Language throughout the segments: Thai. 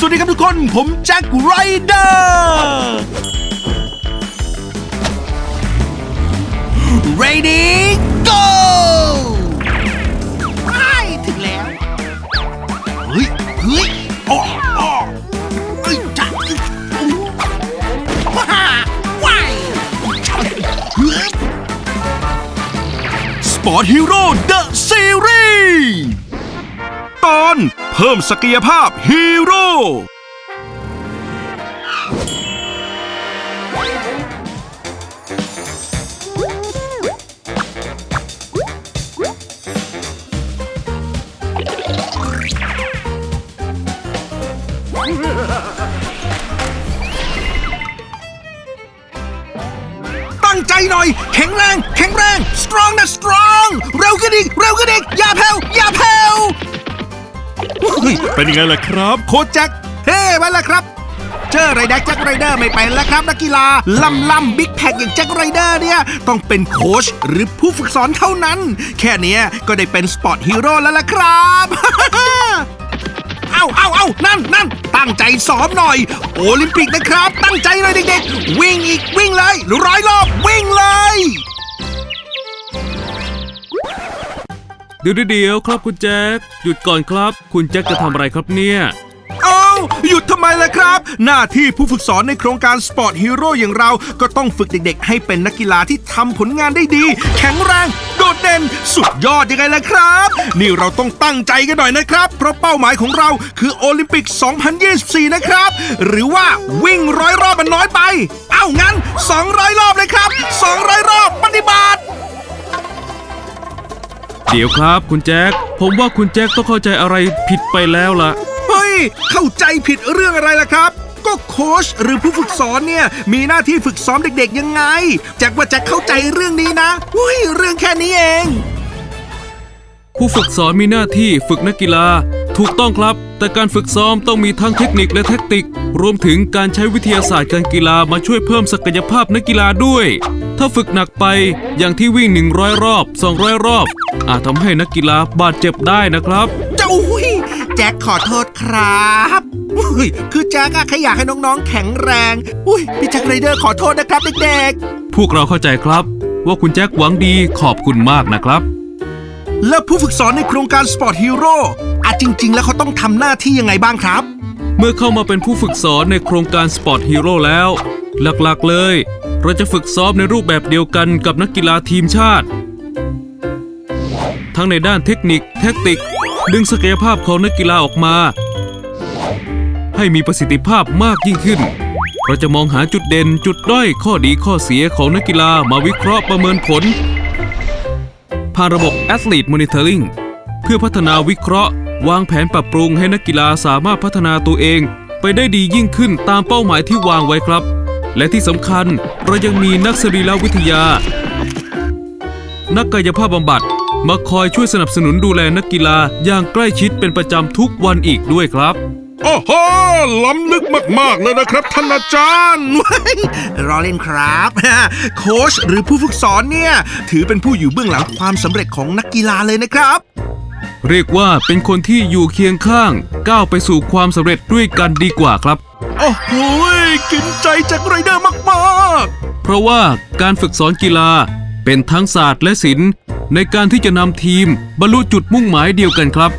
สวัสดีครับทุกคน ผมแจ็คไรเดอร์ ready go ไปถึงแล้ว เฮ้ย เฮ้ยอ๋ออ๋อเอ้ยจ้ะเอ้ยอู้ว้าว้ายเฮ้ย Sport Hero The เพิ่มศักยภาพฮีโร่ตั้งใจหน่อย แข็งแรง แข็งแรง strong นะ strong เร็วขึ้นอีก เร็วขึ้นอีก อย่าแผ่วอย่าแผ่ว เฮ้ยเป็นยังไงล่ะครับ โค้ชแจ็คเฮ้ไปแล้วครับ เจอไรแดกแจ็คไรเดอร์ไม่ไปแล้วครับนักกีฬาลำลำบิ๊กแพคอย่างแจ็คไรเดอร์เนี่ย ต้องเป็นโค้ชหรือผู้ฝึกสอนเท่านั้น แค่นี้ก็ได้เป็นสปอร์ตฮีโร่แล้วล่ะครับ เอาเอาเอานั่นนั่นตั้งใจซ้อมหน่อย โอลิมปิกนะครับ ตั้งใจเลยเด็กๆ วิ่งอีกวิ่งเลยร้อยรอบ ดี๋ยวเดี๋ยวครับคุณแจ็คหยุดก่อนครับ คุณแจ็คจะทำอะไรครับเนี่ยเอาหยุดทำไมล่ะครับ หน้าที่ผู้ฝึกสอนในโครงการสปอร์ตฮีโร่อย่างเรา ก็ต้องฝึกเด็กๆ ให้เป็นนักกีฬาที่ทำผลงานได้ดี แข็งแรง โดดเด่น สุดยอดยังไงล่ะครับ นี่เราต้องตั้งใจกันหน่อยนะครับ เพราะเป้าหมายของเราคือโอลิมปิก 2024 นะครับ หรือว่าวิ่งร้อยรอบมันน้อยไป เอ้างั้น 200 รอบเลยครับ 200 รอบปฏิบัติ เดี๋ยวครับคุณแจ็ค ผมว่าคุณแจ็คต้องเข้าใจอะไรผิดไปแล้วล่ะ เฮ้ย เข้าใจผิดเรื่องอะไรล่ะครับ ก็โค้ชหรือผู้ฝึกสอนเนี่ย มีหน้าที่ฝึกซ้อมเด็กๆยังไง แจ็คว่าแจ็คเข้าใจเรื่องนี้นะอุ้ยเรื่องแค่นี้เอง ผู้ฝึกสอนมีหน้าที่ฝึกนักกีฬา ถูกต้องครับ แต่การฝึกซ้อมต้องมีทั้งเทคนิคและแทคติก รวมถึงการใช้วิทยาศาสตร์การกีฬามาช่วยเพิ่มศักยภาพนักกีฬาด้วย ถ้าฝึกหนักไปอย่างที่วิ่ง 100 รอบ 200 รอบ อาจทำให้นักกีฬาบาดเจ็บได้นะครับ เจ้าอุ้ยแจ็คขอโทษครับอุ้ยคือแจ็คอะแค่อยากให้น้องๆ แข็งแรง อุ้ยพี่แจ็คไรเดอร์ขอโทษนะครับเด็กพวกเราเข้าใจครับ ว่าคุณแจ็คหวังดีขอบคุณมากนะครับ ๆ แล้วผู้ฝึกสอนในโครงการสปอร์ตฮีโร่อะจริง ๆ แล้วเขาต้องทำหน้าที่ยังไงบ้างครับ เมื่อเข้ามาเป็นผู้ฝึกสอนในโครงการสปอร์ตฮีโร่แล้ว หลักๆเลย เราจะฝึกซ้อมในรูปแบบเดียวกันกับนักกีฬาทีมชาติ ทั้งในด้านเทคนิค แทคติก ดึงศักยภาพของนักกีฬาออกมา ให้มีประสิทธิภาพมากยิ่งขึ้น เราจะมองหาจุดเด่นจุดด้อยข้อดีข้อเสียของนักกีฬามาวิเคราะห์ประเมินผลผ่านระบบ Athlete Monitoring เพื่อพัฒนาวิเคราะห์ วางแผนปรับปรุงให้นักกีฬาสามารถพัฒนาตัวเอง ไปได้ดียิ่งขึ้นตามเป้าหมายที่วางไว้ครับ และที่สำคัญเรายังมีนักสรีรวิทยา นักกายภาพบำบัด มาคอยช่วยสนับสนุนดูแลนักกีฬาอย่างใกล้ชิดเป็นประจำทุกวันอีกด้วยครับโอ้โหล้ำลึกมาก ๆ เลยนะครับ ท่านอาจารย์เว้ยรอเล่นครับ โค้ชหรือผู้ฝึกสอนเนี่ย ถือเป็นผู้อยู่เบื้องหลังความสำเร็จของนักกีฬาเลยนะครับ เรียกว่าเป็นคนที่อยู่เคียงข้างก้าวไปสู่ความสำเร็จด้วยกันดีกว่าครับ โอ้โหกินใจจากไรเดอร์มากเพราะว่าการฝึกสอนกีฬาเป็นทั้งศาสตร์และศิลป์ในการที่จะนำทีมบรรลุจุดมุ่งหมายเดียวกันครับ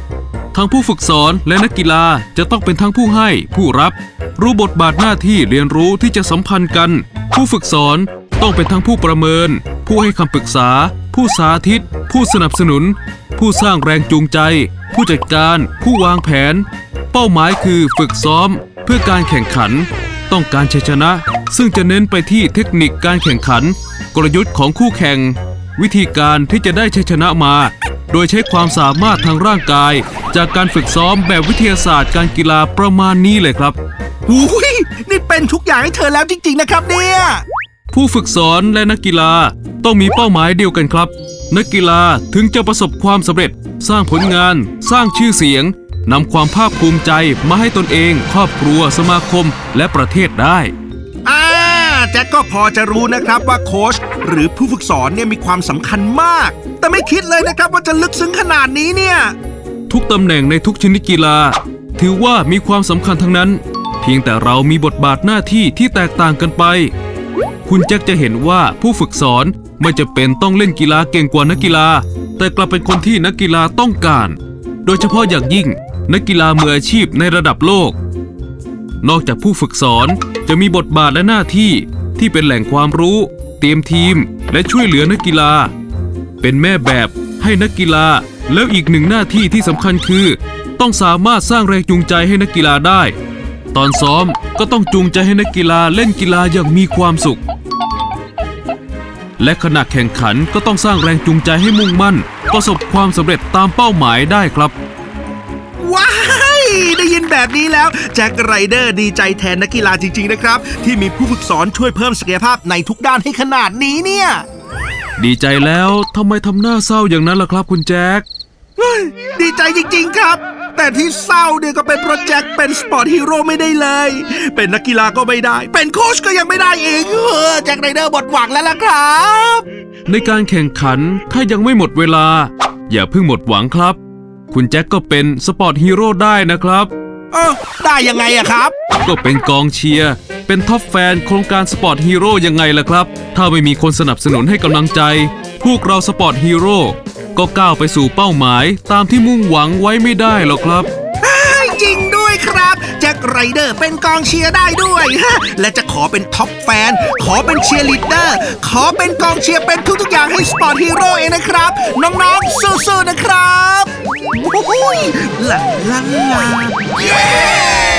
ทั้งผู้ฝึกสอนและนักกีฬาจะต้องเป็นทั้งผู้ให้ผู้รับ รู้บทบาทหน้าที่เรียนรู้ที่จะสัมพันธ์กัน ผู้ฝึกสอนต้องเป็นทั้งผู้ประเมิน ผู้ให้คำปรึกษา ผู้สาธิต ผู้สนับสนุน ผู้สร้างแรงจูงใจ ผู้จัดการ ผู้วางแผน เป้าหมายคือฝึกซ้อม เพื่อการแข่งขัน ต้องการชัยชนะ ซึ่งจะเน้นไปที่เทคนิคการแข่งขัน กลยุทธ์ของคู่แข่ง วิธีการที่จะได้ชัยชนะมา โดยใช้ความสามารถทางร่างกาย จากการฝึกซ้อมแบบวิทยาศาสตร์การกีฬาประมาณนี้เลยครับๆอุ้ยนี่เป็นทุกอย่างให้เธอแล้วจริง ๆ นะครับเนี่ย ผู้ฝึกสอนและนักกีฬาต้องมีเป้าหมายเดียวกันครับ นักกีฬาถึงจะประสบความสำเร็จ สร้างผลงาน สร้างชื่อเสียงนำความภาคภูมิใจมาให้ตนเอง ครอบครัวสมาคมและประเทศได้อ่าแจ็คก็พอจะรู้นะครับว่าโค้ชหรือผู้ฝึกสอนเนี่ยมีความสำคัญมาก แต่ไม่คิดเลยนะครับว่าจะลึกซึ้งขนาดนี้เนี่ย ทุกตำแหน่งในทุกชนิดกีฬา ถือว่ามีความสำคัญทั้งนั้น เพียงแต่เรามีบทบาทหน้าที่ที่แตกต่างกันไป คุณแจ็คจะเห็นว่าผู้ฝึกสอน ไม่จะเป็นต้องเล่นกีฬาเก่งกว่านักกีฬา แต่กลับเป็นคนที่นักกีฬาต้องการ โดยเฉพาะอย่างยิ่ง นักกีฬามืออาชีพในระดับโลก นอกจากผู้ฝึกสอนจะมีบทบาทและหน้าที่ที่เป็นแหล่งความรู้ เตรียมทีม และช่วยเหลือนักกีฬา เป็นแม่แบบให้นักกีฬา แล้วอีกหนึ่งหน้าที่ที่สำคัญคือ ต้องสามารถสร้างแรงจูงใจให้นักกีฬาได้ ตอนซ้อมก็ต้องจูงใจให้นักกีฬาเล่นกีฬาอย่างมีความสุข และขณะแข่งขันก็ต้องสร้างแรงจูงใจให้มุ่งมั่น ประสบความสำเร็จตามเป้าหมายได้ครับ ว้ายได้ยินแบบนี้แล้ว แจ็คไรเดอร์ดีใจแทนนักกีฬาจริง ๆ นะครับ ที่มีผู้ฝึกสอนช่วยเพิ่มศักยภาพในทุกด้านให้ขนาดนี้เนี่ย ดีใจแล้วทำไมทำหน้าเศร้าอย่างนั้นล่ะครับ คุณแจ็ค ดีใจจริง ๆ ครับ แต่ที่เศร้าเนี่ยก็เป็นโปรเจกต์เป็นสปอร์ตฮีโร่ไม่ได้เลย เป็นนักกีฬาก็ไม่ได้ เป็นโค้ชก็ยังไม่ได้อีกเออแจ็คไรเดอร์หมดหวังแล้วล่ะครับ ในการแข่งขันถ้ายังไม่หมดเวลา อย่าเพิ่งหมดหวังครับ คุณแจ็คก็เป็นสปอร์ตฮีโร่ได้นะครับ เออได้ยังไงอะครับ ก็เป็นกองเชียร์ เป็นท็อปแฟนโครงการสปอร์ตฮีโร่ยังไงล่ะครับ ถ้าไม่มีคนสนับสนุนให้กำลังใจ พวกเราสปอร์ตฮีโร่ ก็ก้าวไปสู่เป้าหมาย ตามที่มุ่งหวังไว้ไม่ได้หรอกครับ จริงด้วยครับ แจ็คไรเดอร์เป็นกองเชียร์ได้ด้วยฮะและจะขอเป็นท็อปแฟน ขอเป็นเชียร์ลีดเดอร์ ขอเป็นกองเชียร์เป็นทุกๆอย่างให้สปอร์ตฮีโร่เองนะครับ น้องๆสู้ๆนะครับโอ้โหลาลาลาเย้